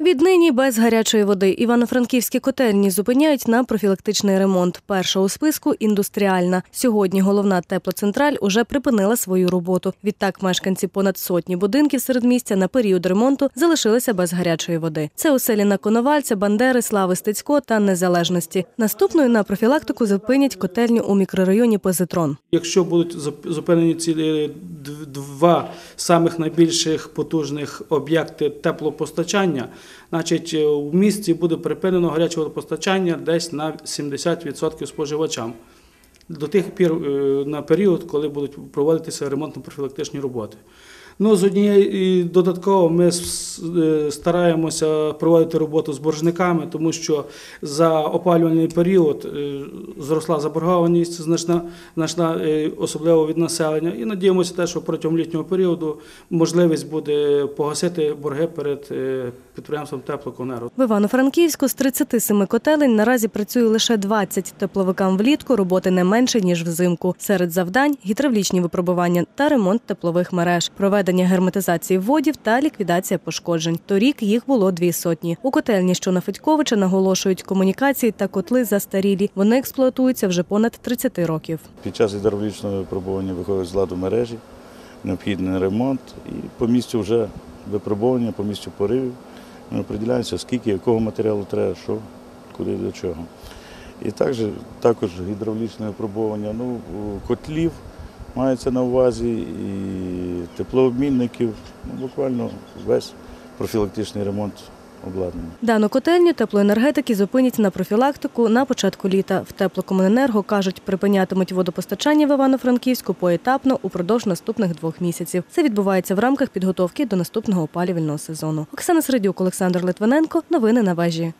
Віднині без гарячої води івано-франківські котельні зупиняють на профілактичний ремонт. Перша у списку індустріальна. Сьогодні головна теплоцентраль уже припинила свою роботу. Відтак мешканці понад сотні будинків середмістя на період ремонту залишилися без гарячої води. Це у селі на Коновальця, Бандери, Слави Стецько та Незалежності. Наступною на профілактику зупинять котельню у мікрорайоні Позитрон. Якщо будуть зуп- зупинені ці е, два самих найбільших потужних об'єкти теплопостачання, значить е, в місті буде припинено гаряче водопостачання десь на 70% споживачам. До тих пір е, на період, коли будуть проводитися ремонтно-профілактичні роботи. Ну, з однієї додатково ми е, стараємося проводити роботу з боржниками, тому що за опалювальний період е, зросла заборгованість значна, значна е, особливо від населення. І надіємося, те, що протягом літнього періоду можливість буде погасити борги перед підприємством теплоконеру. В Івано-Франківську з 37 котелень наразі працює лише 20. Тепловикам влітку роботи не менше, ніж взимку. Серед завдань – гідравлічні випробування та ремонт теплових мереж, проведення герметизації вводів та ліквідація пошкоджень. Торік їх було дві сотні. У котельні, що на Федьковича, наголошують комунікації та котли застарілі. Вони експлуатуються вже понад 30 років. Під час гідравлічного випробування виходить з ладу мережі, необхідний ремонт і по місцю вже випробування, по місцю поривів. Ми определяємося, скільки, якого матеріалу треба, що, куди, до чого. І також, також гідравлічне випробування ну, котлів мається на увазі, і теплообмінників, ну, буквально весь профілактичний ремонт обладнання. Дану котельню теплоенергетики зупинять на профілактику на початку літа. В теплокомуненерго кажуть, припинятимуть водопостачання в Івано-Франківську поетапно упродовж наступних двох місяців. Це відбувається в рамках підготовки до наступного опалювального сезону. Оксана Середюк, Олександр Литвиненко. Новини на вежі.